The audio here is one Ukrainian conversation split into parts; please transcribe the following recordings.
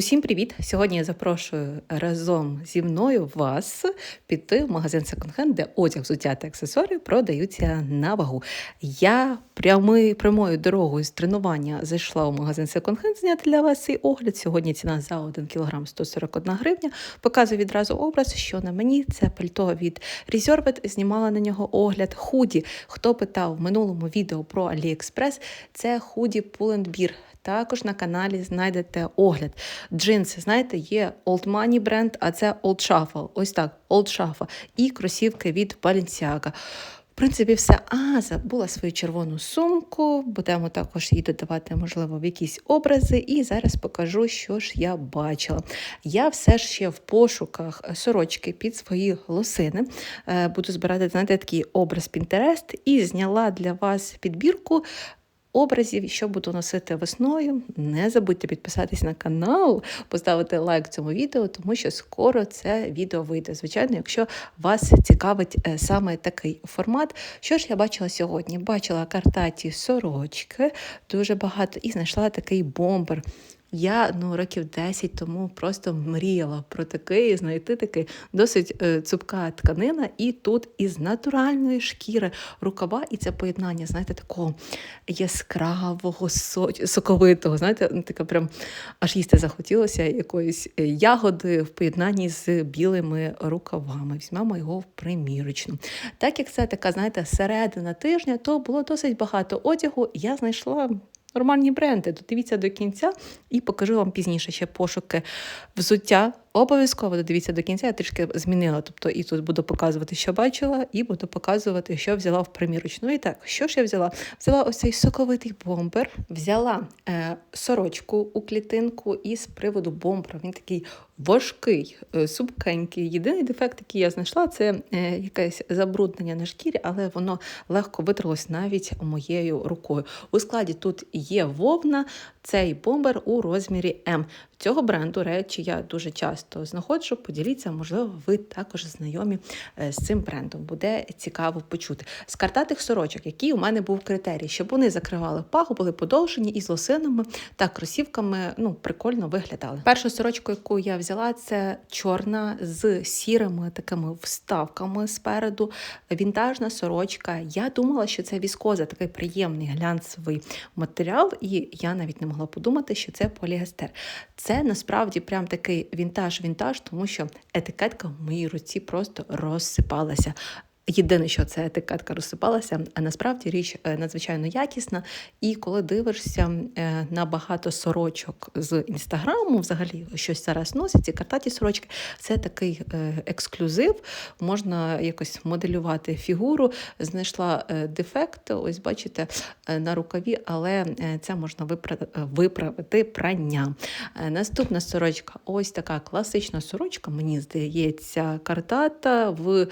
Усім привіт! Сьогодні я запрошую разом зі мною вас піти в магазин секонд-хенд, де одяг, взуття та аксесуари продаються на вагу. Я прями, прямою дорогою з тренування зайшла у магазин секонд-хенд зняти для вас цей огляд. Сьогодні ціна за 1 кг 141 гривня. Показую відразу образ, що на мені це пальто від Reserved, знімала на нього огляд. Худі. Хто питав в минулому відео про AliExpress, це худі Pull&Bear. Також на каналі знайдете огляд. Джинси, знаєте, є Old Money бренд, а це Old Shuffle. Ось так, Old Shuffle. І кросівки від Balenciaga. В принципі, все. А, забула свою червону сумку. Будемо також їй додавати, можливо, в якісь образи. І зараз покажу, що ж я бачила. Я все ж ще в пошуках сорочки під свої лосини. Е, Буду збирати, знаєте, такий образ Pinterest і зняла для вас підбірку образів, що буду носити весною. Не забудьте підписатись на канал, поставити лайк цьому відео, тому що скоро це відео вийде. Звичайно, якщо вас цікавить е, саме такий формат. Що ж я бачила сьогодні? Бачила картаті сорочки, дуже багато, і знайшла такий бомбер. Я ну років 10 тому просто мріяла про такий, знайти такий досить е, цупка тканина, і тут із натуральної шкіри рукава, і це поєднання, знаєте, такого яскравого, соковитого. Знаєте, ну, таке прям аж їсти захотілося якоїсь е, ягоди в поєднанні з білими рукавами. Візьмемо його в примірочну. Так як це така, знаєте, середина тижня, то було досить багато одягу. Я знайшла нормальні бренди. Додивіться до кінця і покажу вам пізніше ще пошуки взуття. Обов'язково додивіться до кінця, я трішки змінила. Тобто і тут буду показувати, що бачила, і буду показувати, що взяла в примірочну. І так, що ж я взяла? Взяла ось цей соковитий бомбер, взяла е, сорочку у клітинку і з приводу бомбера. Він такий важкий, е, супкенький. Єдиний дефект, який я знайшла, це е, якесь забруднення на шкірі, але воно легко витерлось навіть моєю рукою. У складі тут є вовна, цей бомбер у розмірі М. Цього бренду речі я дуже часто знаходжу. Поділіться, можливо, ви також знайомі е, з цим брендом. Буде цікаво почути. З картатих сорочок, який у мене був критерій, щоб вони закривали паху, були подовжені і з лосинами та кросівками ну, прикольно виглядали. Першу сорочку, яку я взяла, це чорна з сірими такими вставками спереду. Вінтажна сорочка. Я думала, що це віскоза, такий приємний глянцевий матеріал, і я навіть не могла подумати, що це поліестер. Це насправді прям такий вінтаж-вінтаж, тому що етикетка в моїй руці просто розсипалася. Єдине, що це етикетка розсипалася, а насправді річ е, надзвичайно якісна. І коли дивишся е, на багато сорочок з інстаграму, взагалі щось зараз носять, ці картаті сорочки, це такий е, ексклюзив. Можна якось моделювати фігуру. Знайшла дефект, ось бачите, на рукаві, але це можна виправити прання. Наступна сорочка ось така класична сорочка, мені здається, картата в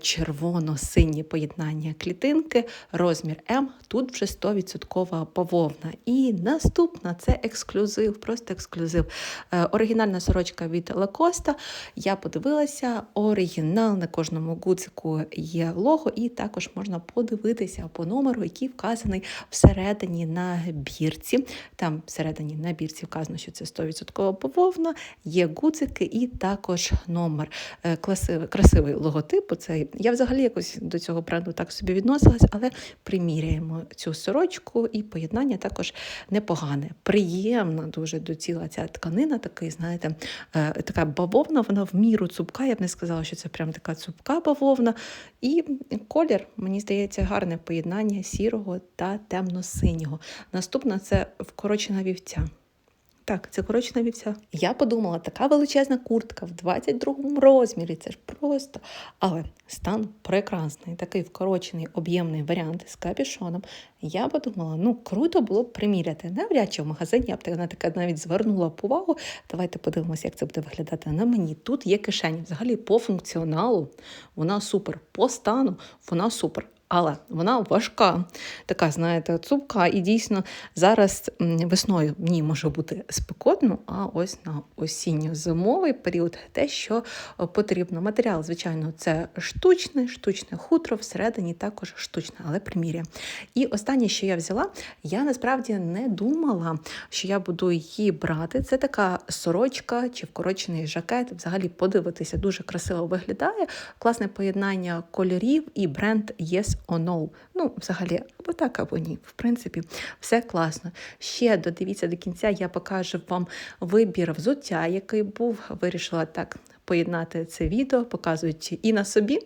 червоному червоно-синє поєднання клітинки, розмір М, тут вже 100% бавовна. І наступна це ексклюзив, просто ексклюзив. Е, оригінальна сорочка від Лакоста. Я подивилася, оригінал на кожному гудзику є лого, і також можна подивитися по номеру, який вказаний всередині на бірці. Там всередині на бірці вказано, що це 100% бавовна, є гудзики і також номер. Е, красивий логотип. Це я взагалі якось до цього бренду так собі відносилась, але приміряємо цю сорочку і поєднання також непогане. Приємна дуже доціла ця тканина, такий, знаєте, е, така бавовна, вона в міру цупка. Я б не сказала, що це прям така цупка бавовна. І колір, мені здається, гарне поєднання сірого та темно-синього. Наступна це вкорочена вівця. Так, це коротше вівця. Я подумала, така величезна куртка в 22 розмірі, це ж просто. Але стан прекрасний, такий вкорочений об'ємний варіант з капюшоном. Я подумала, ну круто було б приміряти. Навряд чи в магазині я б на таке навіть звернула б увагу. Давайте подивимося, як це буде виглядати на мені. Тут є кишені. Взагалі, по функціоналу вона супер, по стану вона супер. Але вона важка, така, знаєте, цупка, і дійсно зараз весною в ній може бути спекотно, а ось на осінньо-зимовий період те, що потрібно. Матеріал, звичайно, це штучне, штучне хутро, всередині також штучне, але примір'я. І останнє, що я взяла, я насправді не думала, що я буду її брати. Це така сорочка чи вкорочений жакет. Взагалі подивитися, дуже красиво виглядає. Класне поєднання кольорів і бренд Yes or No. Ну, взагалі, або так, або ні. В принципі, все класно. Ще додивіться до кінця, я покажу вам вибір взуття, який був. Вирішила так поєднати це відео, показуючи і на собі.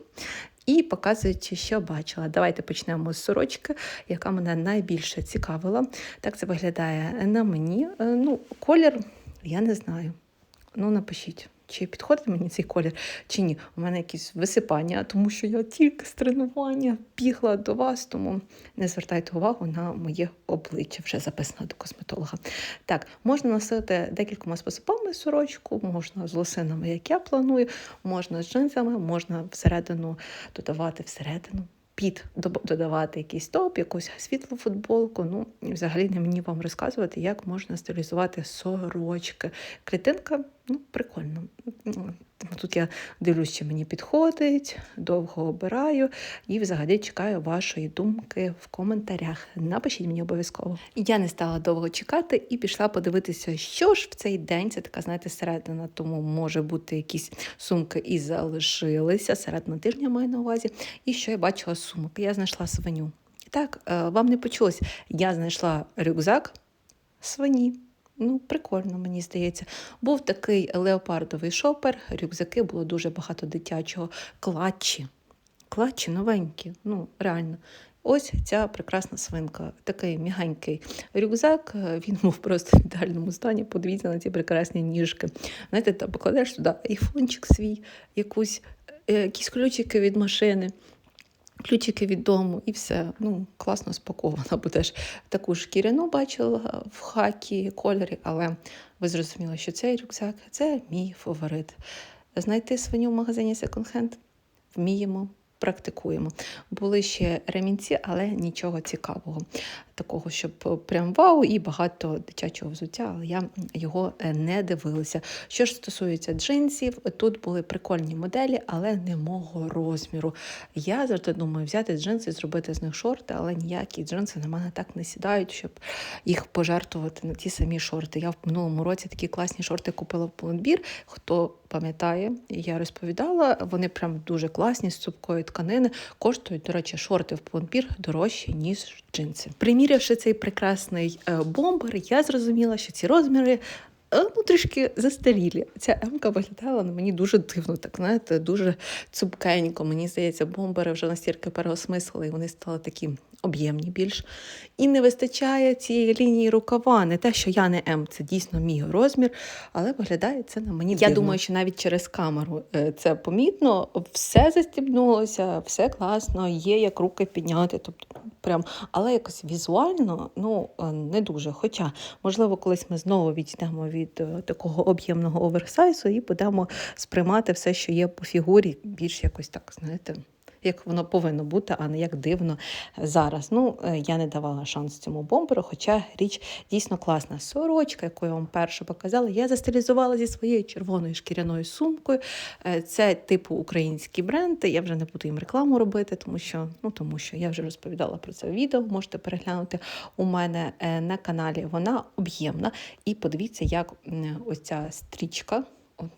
І показуючи, що бачила. Давайте почнемо з сорочки, яка мене найбільше цікавила. Так це виглядає на мені. Е, Ну, колір, я не знаю. Ну, напишіть, чи підходить мені цей колір, чи ні. У мене якісь висипання, тому що я тільки з тренування бігла до вас, тому не звертайте увагу на моє обличчя, вже записано до косметолога. Так, можна носити декількома способами сорочку, можна з лосинами, як я планую, можна з джинсами, можна всередину додавати всередину. Під додавати якийсь топ, якусь світлу футболку. Ну, взагалі не мені вам розказувати, як можна стилізувати сорочки. Клітинка, ну, прикольно. Ну, Тут я дивлюсь, чи мені підходить, довго обираю і взагалі чекаю вашої думки в коментарях. Напишіть мені обов'язково. Я не стала довго чекати і пішла подивитися, що ж в цей день. Це така, знаєте, середина, тому може бути якісь сумки і залишилися. Середина тижня маю на увазі. І що я бачила сумок? Я знайшла свиню. Так, е, вам не почулось. Я знайшла рюкзак свині. Ну, прикольно, мені здається. Був такий леопардовий шопер, рюкзаки, було дуже багато дитячого. Клатчі. Клатчі новенькі, ну, реально. Ось ця прекрасна свинка, такий м'ягенький рюкзак. Він був просто в ідеальному стані. Подивіться на ці прекрасні ніжки. Знаєте, та покладеш туди айфончик свій, якусь, е, якісь ключики від машини ключики від дому і все. Ну, класно спакована. Будеш таку шкіряну бачила в хакі кольорі, але ви зрозуміли, що цей рюкзак це мій фаворит. Знайти свиню в магазині секонд-хенд вміємо. Практикуємо. Були ще ремінці, але нічого цікавого. Такого, щоб прям вау, і багато дитячого взуття, але я його е, не дивилася. Що ж стосується джинсів, тут були прикольні моделі, але не мого розміру. Я завжди думаю взяти джинси, зробити з них шорти, але ніякі джинси на мене так не сідають, щоб їх пожертвувати на ті самі шорти. Я в минулому році такі класні шорти купила в Pull&Bear. Хто пам'ятає, я розповідала, вони прям дуже класні з цупкої тканини. Коштують, до речі, шорти в Pull&Bear дорожчі, ніж джинси. Примірявши цей прекрасний е, бомбер, я зрозуміла, що ці розміри е, ну, трішки застарілі. Ця М-ка виглядала на мені дуже дивно, так знаєте, дуже цупкенько. Мені здається, бомбери вже настільки переосмислили, і вони стали такі об'ємні більш. І не вистачає цієї лінії рукава. Не те, що я не М, це дійсно мій розмір, але виглядає це на мені. Я дивно. думаю, що навіть через камеру е, це помітно. Все застібнулося, все класно, є як руки підняти. Тобто, прям, але якось візуально ну, е, не дуже. Хоча, можливо, колись ми знову відійдемо від е, такого об'ємного оверсайзу і будемо сприймати все, що є по фігурі, більш якось так, знаєте. Як воно повинно бути, а не як дивно зараз. Ну, е, я не давала шанс цьому бомберу, хоча річ дійсно класна. Сорочка, яку я вам першу показала, я застилізувала зі своєю червоною шкіряною сумкою. Е, Це типу український бренд. Я вже не буду їм рекламу робити, тому що, ну, тому що я вже розповідала про це в відео. Можете переглянути у мене е, на каналі. Вона об'ємна. І подивіться, як ось ця стрічка.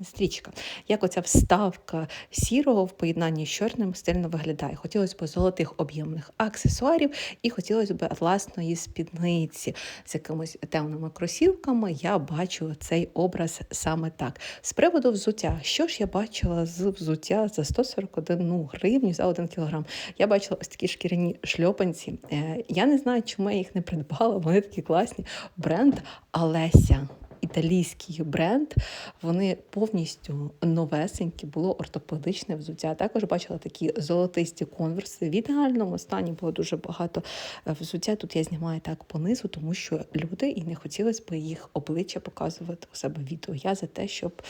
Стрічка, як оця вставка сірого в поєднанні з чорним стильно виглядає. Хотілося б золотих об'ємних аксесуарів і хотілося б атласної спідниці з якимись темними кросівками. Я бачу цей образ саме так. З приводу взуття, що ж я бачила з взуття за 141 гривню за 1 кілограм? Я бачила ось такі шкіряні шльопанці. Е, Я не знаю, чому я їх не придбала. Вони такі класні. Бренд Алеся. Італійський бренд. Вони повністю новесенькі, було ортопедичне взуття. Також бачила такі золотисті конверси. В ідеальному стані було дуже багато е, взуття. Тут я знімаю так понизу, тому що люди і не хотілося б їх обличчя показувати у себе відео. Я за те, щоб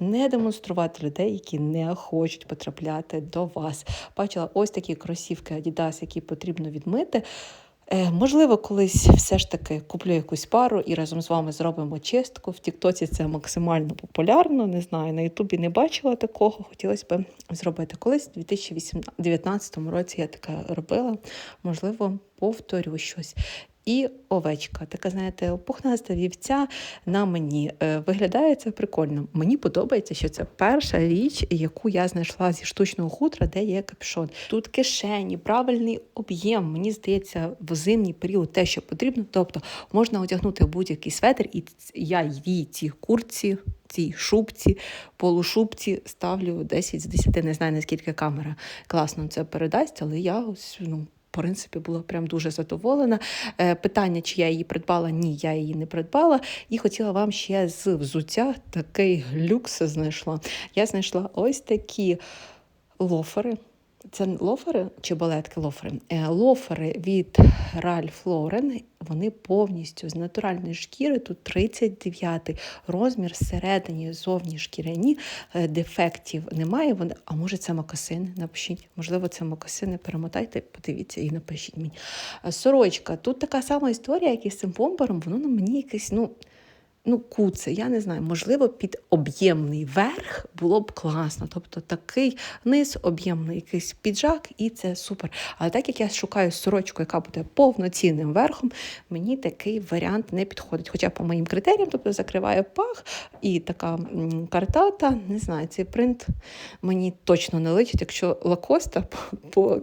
не демонструвати людей, які не хочуть потрапляти до вас. Бачила ось такі кросівки Adidas, які потрібно відмити. Е, можливо, колись все ж таки куплю якусь пару і разом з вами зробимо чистку. В Тіктоці це максимально популярно. Не знаю, на Ютубі не бачила такого. Хотілося б зробити. Колись у 2019 році я таке робила. Можливо, повторю щось. І овечка, така, знаєте, пухнаста вівця на мені. Е, виглядає це прикольно. Мені подобається, що це перша річ, яку я знайшла зі штучного хутра, де є капюшон. Тут кишені, правильний об'єм. Мені здається, в зимній період те, що потрібно. Тобто можна одягнути будь-який светр, і я її ці курці. Цій шубці, полушубці ставлю 10 з 10, не знаю наскільки камера класно це передасть, але я ось ну принципі, була прям дуже задоволена. Е, питання, чи я її придбала? Ні, я її не придбала. І хотіла вам ще з взуття такий люкс знайшла. Я знайшла ось такі лофери. Це лофери чи балетки лофери? Е, лофери від Ralph Lauren, вони повністю з натуральної шкіри, тут 39 розмір, всередині зовні шкіряні, е, дефектів немає. Вони, А може це мокасини? Напишіть, можливо, це мокасини, перемотайте, подивіться і напишіть мені. Е, сорочка, тут така сама історія, як і з цим бомбером, воно на мені якесь, ну ну, куце, я не знаю, можливо, під об'ємний верх було б класно. Тобто такий низ, об'ємний якийсь піджак, і це супер. Але так як я шукаю сорочку, яка буде повноцінним верхом, мені такий варіант не підходить. Хоча по моїм критеріям, тобто закриває пах і така картата, не знаю, цей принт мені точно не личить. Якщо лакоста, по,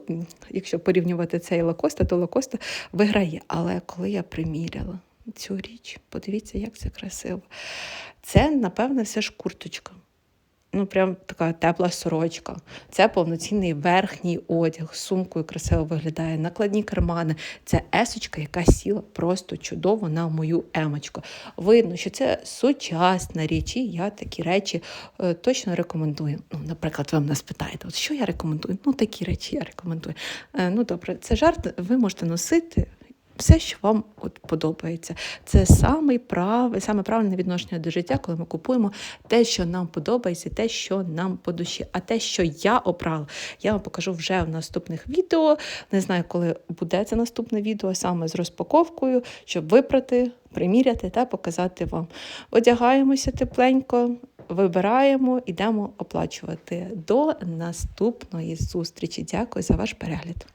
якщо порівнювати цей лакоста, то лакоста виграє. Але коли я приміряла цю річ. Подивіться, як це красиво. Це, напевне, все ж курточка. Ну, прям така тепла сорочка. Це повноцінний верхній одяг, сумкою красиво виглядає, накладні кармани. Це есочка, яка сіла просто чудово на мою емочку. Видно, що це сучасна річ, і я такі речі е, точно рекомендую. Ну, Наприклад, ви мене спитаєте, от що я рекомендую? Ну, такі речі я рекомендую. Е, ну, добре, це жарт, ви можете носити все, що вам от подобається. Це саме прав... саме правильне відношення до життя, коли ми купуємо те, що нам подобається, те, що нам по душі. А те, що я обрала, я вам покажу вже в наступних відео. Не знаю, коли буде це наступне відео, саме з розпаковкою, щоб випрати, приміряти та показати вам. Одягаємося тепленько. Вибираємо, ідемо оплачувати. До наступної зустрічі. Дякую за ваш перегляд.